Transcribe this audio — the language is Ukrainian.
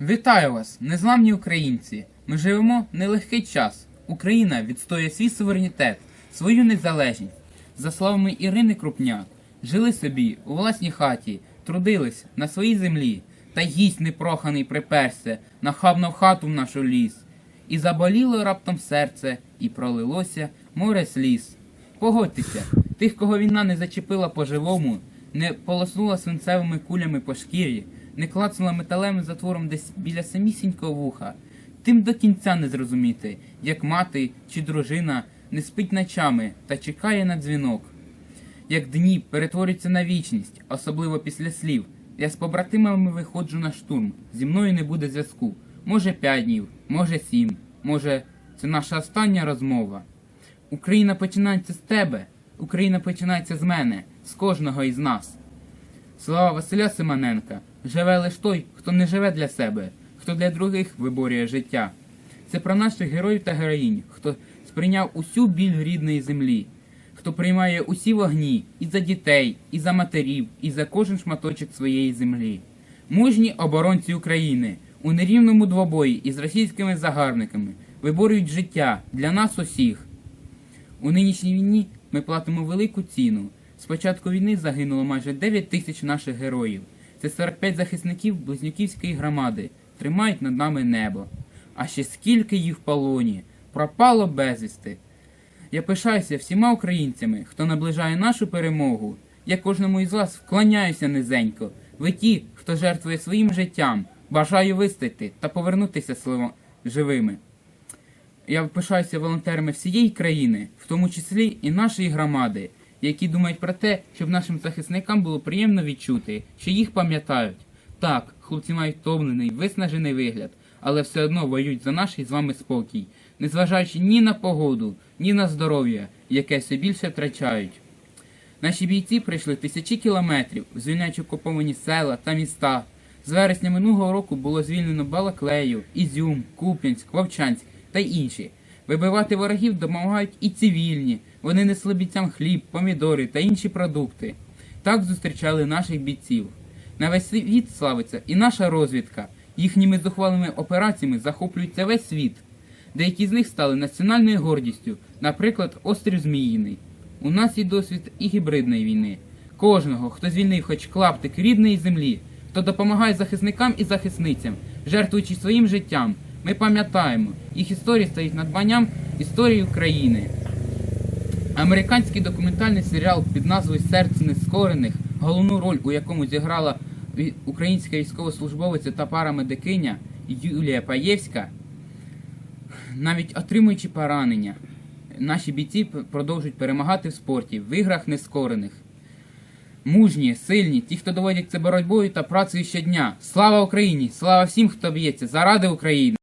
Вітаю вас, незламні українці! Ми живемо нелегкий час. Україна відстоює свій суверенітет, свою незалежність. За словами Ірини Крупняк, жили собі у власній хаті, трудились на своїй землі, та гість непроханий приперся, нахабно в хату в нашу ліс. І заболіло раптом серце, і пролилося море сліз. Погодьтеся, тих, кого війна не зачепила по-живому, не полоснула свинцевими кулями по шкірі, не клацнула металевим затвором десь біля самісінького вуха. Тим до кінця не зрозуміти, як мати чи дружина не спить ночами та чекає на дзвінок. Як дні перетворюються на вічність, особливо після слів. Я з побратимами виходжу на штурм, зі мною не буде зв'язку. Може п'ять днів, може сім, може це наша остання розмова. Україна починається з тебе, Україна починається з мене, з кожного із нас. Слава Василя Симоненка живе лиш той, хто не живе для себе, хто для других виборює життя. Це про наших героїв та героїнь, хто сприйняв усю біль рідної землі, хто приймає усі вогні і за дітей, і за матерів, і за кожен шматочок своєї землі. Мужні оборонці України у нерівному двобої із російськими загарбниками виборюють життя для нас усіх. У нинішній війні ми платимо велику ціну. З початку війни загинуло майже 9 тисяч наших героїв. Це 45 захисників Близнюківської громади тримають над нами небо. А ще скільки їх в полоні пропало безвісти. Я пишаюся всіма українцями, хто наближає нашу перемогу. Я кожному із вас вклоняюся низенько. Ви ті, хто жертвує своїм життям. Бажаю вистояти та повернутися слово живими. Я пишаюся волонтерами всієї країни, в тому числі і нашої громади, які думають про те, щоб нашим захисникам було приємно відчути, що їх пам'ятають. Так, хлопці мають втомлений, виснажений вигляд, але все одно воюють за наш із вами спокій, незважаючи ні на погоду, ні на здоров'я, яке все більше втрачають. Наші бійці пройшли тисячі кілометрів, звільняючи окуповані села та міста. З вересня минулого року було звільнено Балаклею, Ізюм, Куп'янськ, Вовчанськ та інші. Вибивати ворогів допомагають і цивільні. Вони несли бійцям хліб, помідори та інші продукти. Так зустрічали наших бійців. На весь світ славиться і наша розвідка. Їхніми зухвалими операціями захоплюється весь світ. Деякі з них стали національною гордістю, наприклад, острів Зміїний. У нас є досвід і гібридної війни. Кожного, хто звільнив хоч клаптик рідної землі, хто допомагає захисникам і захисницям, жертвуючи своїм життям, ми пам'ятаємо, їх історії стають надбанням історії України. Американський документальний серіал під назвою Серце нескорених, головну роль у якому зіграла українська військовослужбовиця та парамедикиня Юлія Паєвська, навіть отримуючи поранення, наші бійці продовжують перемагати в спорті, в іграх нескорених. Мужні, сильні, ті, хто доводять це боротьбою та працею щодня. Слава Україні! Слава всім, хто б'ється заради України!